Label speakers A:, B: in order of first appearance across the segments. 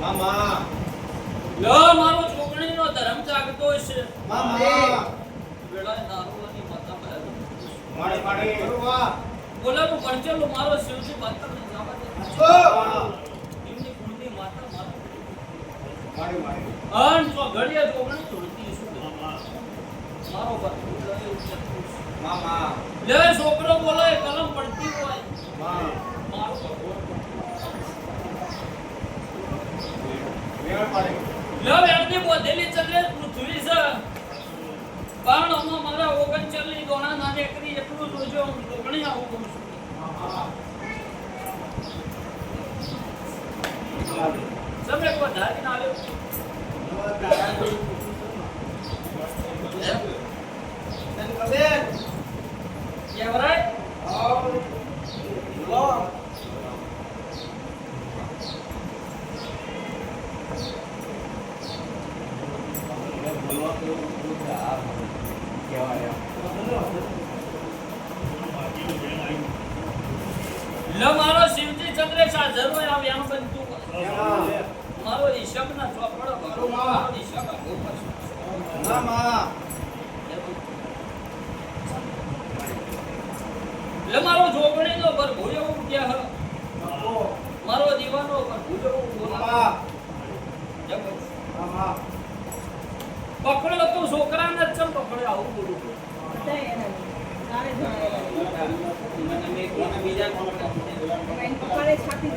A: મામા.
B: લો મારો છોકરીનો ધર્મ જાગતો છે
A: મામા.
B: બેડા દારૂની માતા બહાર.
A: માડી માડી વાહ
B: બોલાનું પરચેલો મારો શિવજી માતાને જવા દે.
A: વાહ
B: એમની કુળની માતા મારો.
A: માડે માડે
B: અન તો ઘડિયા છોકરી તોડતી શું મામા મારો એવું
A: મામા.
B: લે છોકરો બોલાય કલમ પડતી હોય.
A: માં
B: મારો બાપુ.
A: મેળ પાડી
B: લે એમની બોધેલી ચલે પૃથ્વી છે. પણ આમાં મારા ઓગણચાલીસ દોણા ના કરી એટલું જોજો હું રોકણી આવું કહું છું તમે કોઈ ધારી ના આવ્યો લે મારો શિવજી ચંદ્રેશ હોય આ વ્યામ બનતું મારો હિસાબ ના ચોપડો મારો મારો જોગણીનો પર ભૂયો ઉઠ્યા હ મારો દીવાનો પર ભૂયો બોલા
A: મામા મામા
B: પકડ્યો તો છોકરાને જ ચમ પકડ્યો આવું બોલું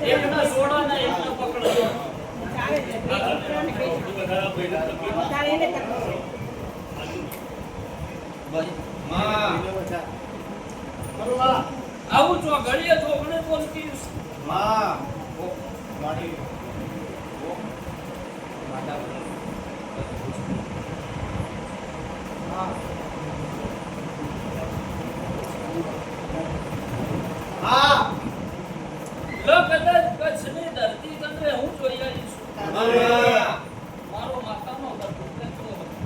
B: એકના સોડા ને એકને પકડ્યો
A: માં
B: આવું છો ઘડીએ છોકરી બોલતી
A: માં માડી હા
B: લો કદાચ કચ્છની ધરતી તંત્રે હું જોઈ આવીશ
A: મામા
B: મારો માતાનો ધર્મ હતો.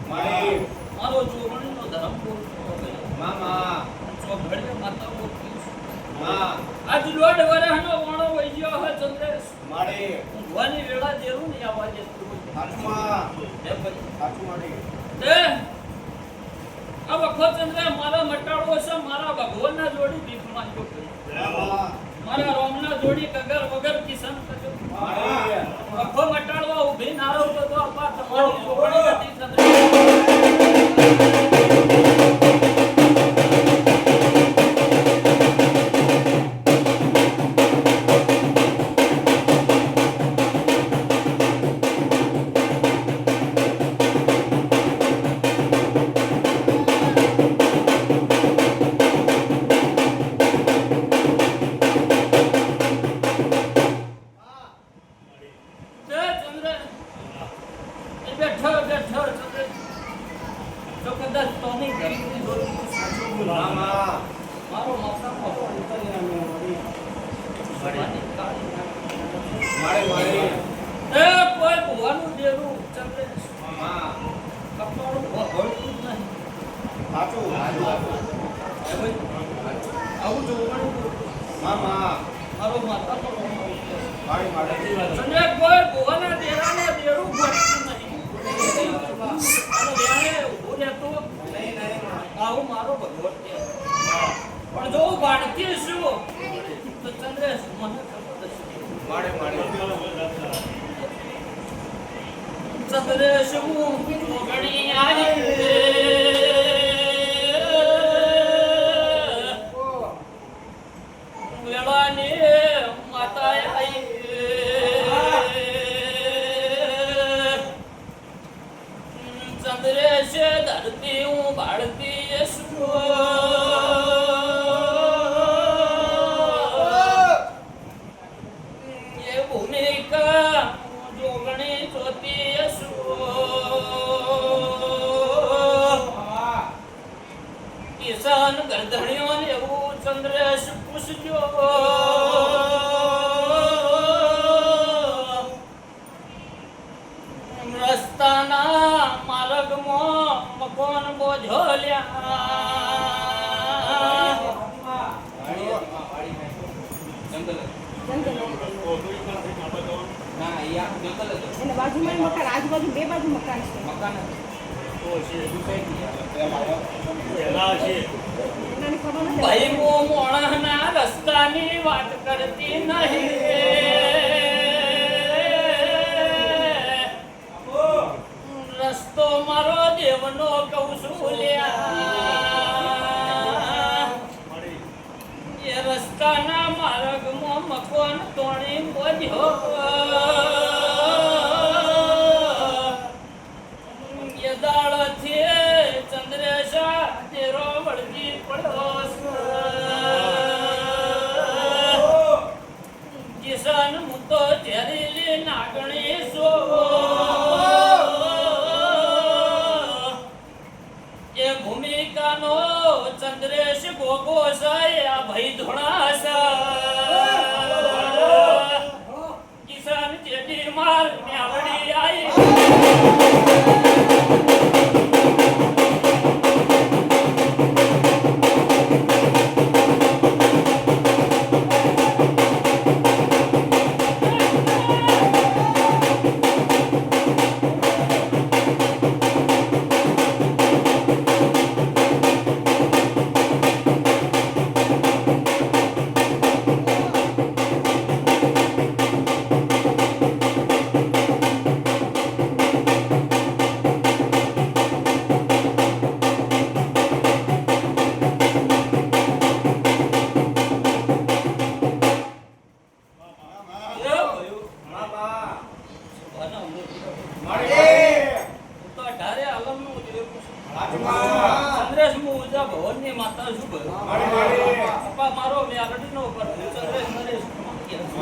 A: માડી
B: મારો જોગણીનો ધર્મ બોલતો હતો.
A: મામા
B: ચોઘડીએ માતા બોલતી છે.
A: માં
B: આજ દોઢ વર્ષનો વાણો વહી ગયો હે ચંદ્રેશ ઊંઘવાની વેળા જેવું નહીં આવવા
A: હાથમાં. હાથું
B: તે આ ચંદ્ર મારા મટાડવો છે મારા ભગવાનના જોડી માંગ્યો કરી. મારા રોમના જોડી કગર વગર કિશન કર્યો
A: માડી
B: વખો મટાડવા ઊભી ના રહો તો તમારી ચંદ્ર એ કોઈ ભુવાનું જ નહીં. આવું જોવાનું
A: મામા
B: મારો માતાનો ભગવાન.
A: માડી માડી
B: અને કોઈ ભુવાના દેરાને દેરું ભળતું નહીં. અને વેણે ઊભું રહેતું આવું મારો ભગવાન કે પણ જો બાળકી શું તો ચંદ્રેશ મને. ચંદ્રેશ હું મોગણી આવી
C: અને બાજુમાં મકાન આજુબાજુ બે બાજુ મકાન છે.
B: મકાન તો છે દુકાઈ
D: પેલા છે
C: એનાની ખબર નથી.
B: ભાઈ મો મોણના રસ્તાની વાત કરતી નહીં. રસ્તો મારો દેવનો કહું છું લ્યા. રસ્તાના તોણી બોલ્યો એ દાડથી ચંદ્રેશા તેરો વળગી પડ્યો છે. કિશન હું તો ઝેરીલી નાગણી છું. એ ભૂમિકાનો ચંદ્રેશ ગોગો છે આ ભાઈ છે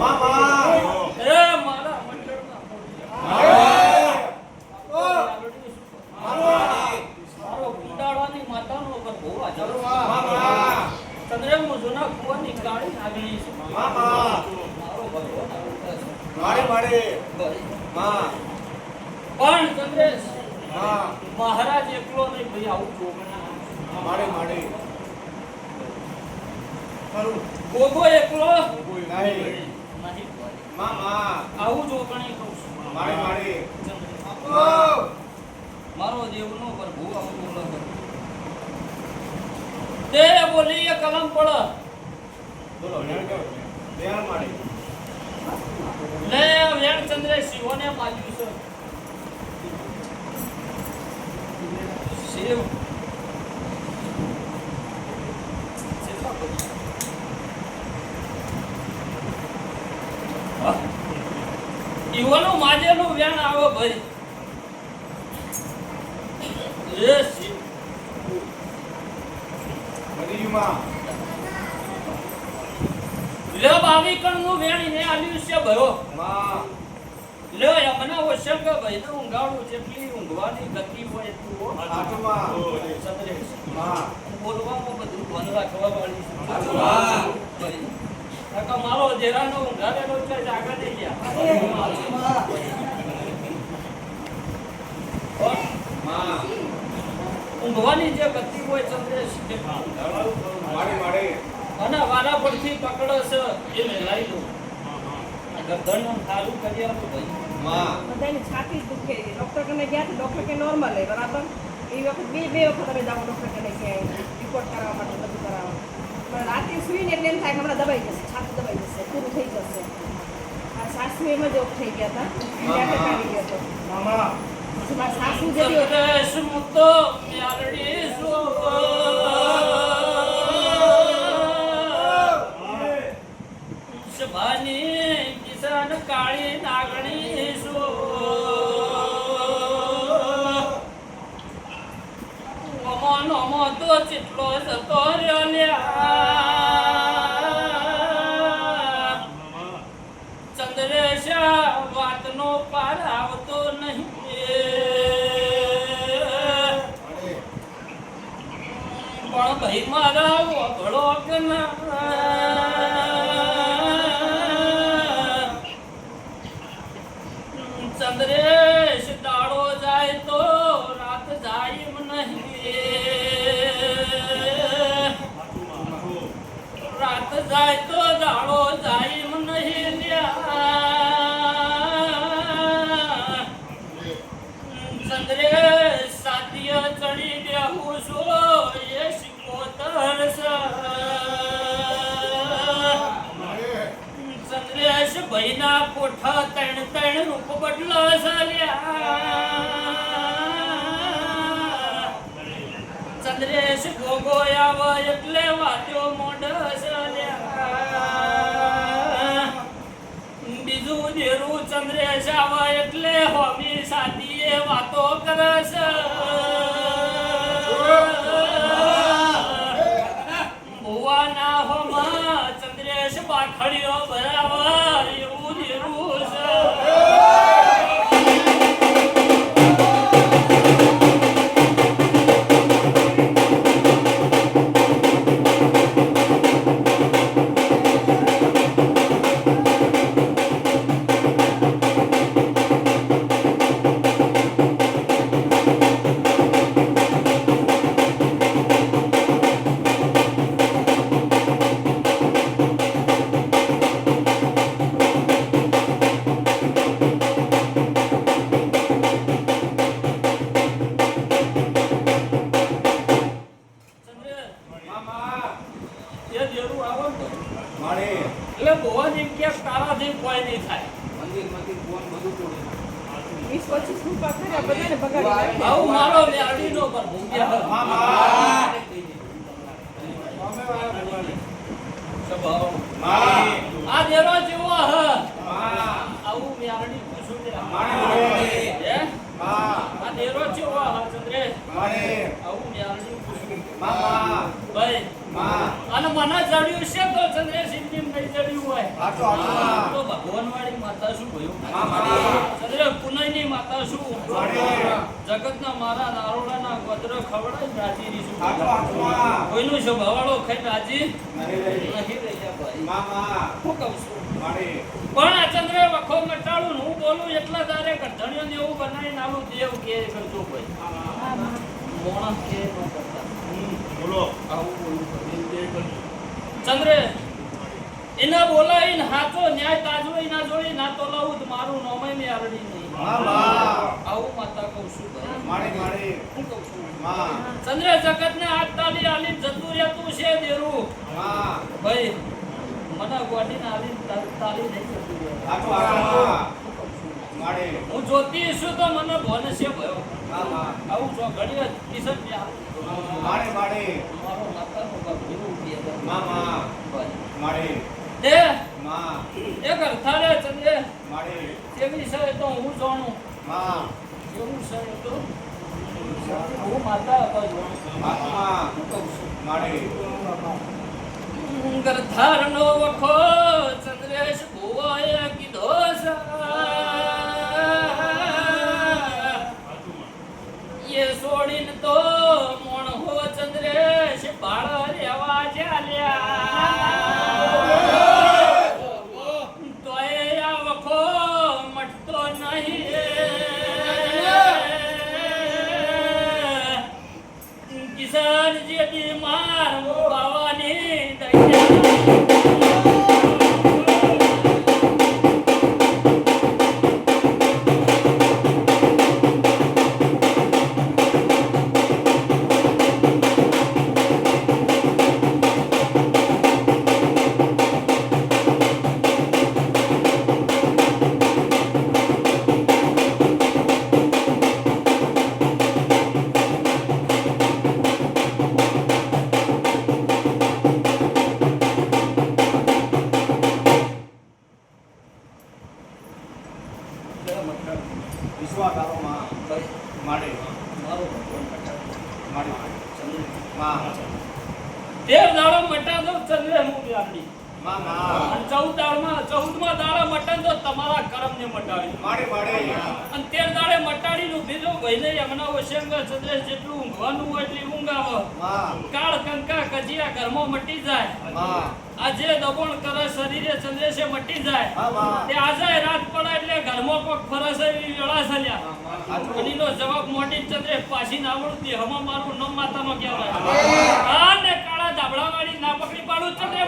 B: மாமா બોલી પડે.
A: બોલો લેણ માડી
B: લે વેણ ચંદ્રે શિવને માલ્યું છે શિવ ઈવોનું માજેલું વેણ આવો ભાઈ. એ શિવ લે નું વેણ ને આલ્યું છે ભયો
A: લ
B: લે મને ઓછે કે ભાઈ ને ઊંઘાડું જેટલી ઊંઘવાની ગતિ હોય એટલું હો.
A: હાથમાં. ચંદ્રેશમાં
B: બોલવામાં બધું બંધ રાખવા વાળી છે. મારો જેરાનો ઊંઘાડેલો છે જ આગળ નહીં ગયા?
A: માં
B: ઊંઘવાની જે ગતિ હોય ચંદ્રેશ.
A: માડી માડી
B: અને વારા પરથી પકડે છે એ મેલાઈ દઉં ગરદન આમ સારું કરી આપો ભાઈ.
A: માં
C: બધાની છાતી જ દુખે. છે ડૉક્ટર કને ગયા તો ડૉક્ટર કે નોર્મલ હે બરાબર? એ વખત બે બે વખત અમે જાવ ડૉક્ટર કને ક્યાંય. રિપોર્ટ કરાવવા માટે બધું કરાવવા પણ રાતે સુઈને એટલે એમ થાય કે હમણાં દબાઈ જશે છાતી દબાઈ જશે પૂરું થઈ જશે. આ સાસુ એમ જ ઓફ થઈ ગયા હતા. એટલે આવી ગયો હતો.
A: મામા.
C: પછી મારા સાસુ જેવી
B: ચંદ્રેશ ઓલરેડી યારડી કાળી વાતનો પાર આવતો નહીં. પણ ભાઈ મારા વગડો કે ચંદ્રેશ જાય તો દાડો જાય નહીં ચંદ્રે સાધ્ય ચડી દેવું છો, એ શિકોતર ચંદ્રેશ ભાઈના કોઠા તણ તણ રૂપ બદલા ચાલ્યા. ચંદ્રેશ ગોગોયા એટલે વાત્યો મોઢ વાતો કરે છે ભુવાના હોમાં ચંદ્રેશ પાખડીઓ બરાબર. એટલે એમ કે તારાથી કોઈ નહીં થાય.
C: વીસ પચીસ રૂપિયા ખરા બધાને બગાડી
B: આવું મારો મેળવીનો પર ભૂગ્યા
A: મામા.
B: આ દેરો જેવો હ.
A: મા
B: આવું મેળવી પૂછું ને.
A: માડી
B: હે?
A: મા
B: આ દેરો જેવો હ આવું પૂછું.
A: મામા.
B: ભાઈ
A: મા
B: અને મને જડ્યું છે તો ચંદ્રસિંહની નહીં જડ્યું હોય. તો ભગવાન વાળી માતા શું ભયું
A: ચંદ્ર
B: પુનઃ ની માતા શું?
A: જગત
B: ના મારા નારોડાના ગોત્ર ખવડાય રાજી
A: ની શું?
B: કોઈનું સ્વભાવાળો ખાઈ રાજી
A: રહી.
B: હું કહું છું. પણ આ ચંદ્ર વખો મટાડું ને હું બોલું એટલા તારે ગઢણિયો ને એવું બનાવીને આલું દેવ કે કરજો ભાઈ. મોણસ કે ન
D: બોલો.
B: આવું બોલું ચંદ્ર એના બોલાવીને હાચો ન્યાય તાજો ના જોડી ના તો લાવું તો મારું નોમય મેં આરડી નહીં. આવું માતા કહું છું મારી
A: માડી
B: હું કહું છું. ચંદ્ર જગત ને આ તાલી આલી જતું રહેતું છે દેરું. ભાઈ મને ગોડીને આલી તાલી નહીં જતું હું જોતી છું તો મને ભોન છે ભયો. આવું છો ઘડીએ કિશન
A: માડી માડી
B: મારો માતાનો બાપ ઊભી
A: મામા. માડી
B: તે
A: મા. માડી
B: કેવી છે તો હું જાણું.
A: મા.
B: કેવું છે તો હું માતા જાણું.
A: મામા
B: હું કહું છું
A: માડી
B: ગરધારનો વખો ચંદ્રેશ ભુવાએ કીધો છે એ છોડીને તો મોણ ચંદ્રેશ બાળ રેવા ચાલ્યા ચંદ્રે હું વ્યાપડી
A: માં માં
B: અને ચૌદ દાડમાં ચૌદમા દાડા મટન તો તમારા કરમને મટાડી.
A: માડી માડી
B: અને તેર દાડે મટાડીનું બીજો ભાઈને એમના વશંગ ચંદ્રેશ જેટલું ઊંઘવાનું હોય એટલી ઊંઘ કાળ કંકા કજિયા ઘરમાં મટી જાય. આ જે દબોણ કરે શરીરે ચંદ્રેશે મટી જાય. તે આજે રાત પડે એટલે ઘરમાં કોક ફરસ એવી વેળા સલ્યા અને એનો જવાબ મોટી ચંદ્રે પાછી ના હમ હમા મારું માતા માં કહેવાય. આ ને કાળા ધાબળા વાળી ના પકડી પાડું ચંદ્રે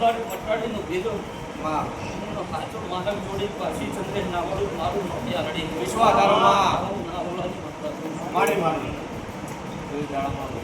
B: બાર મટાડીનો ભેજો
A: માં
B: એનો સાચો મારા મારું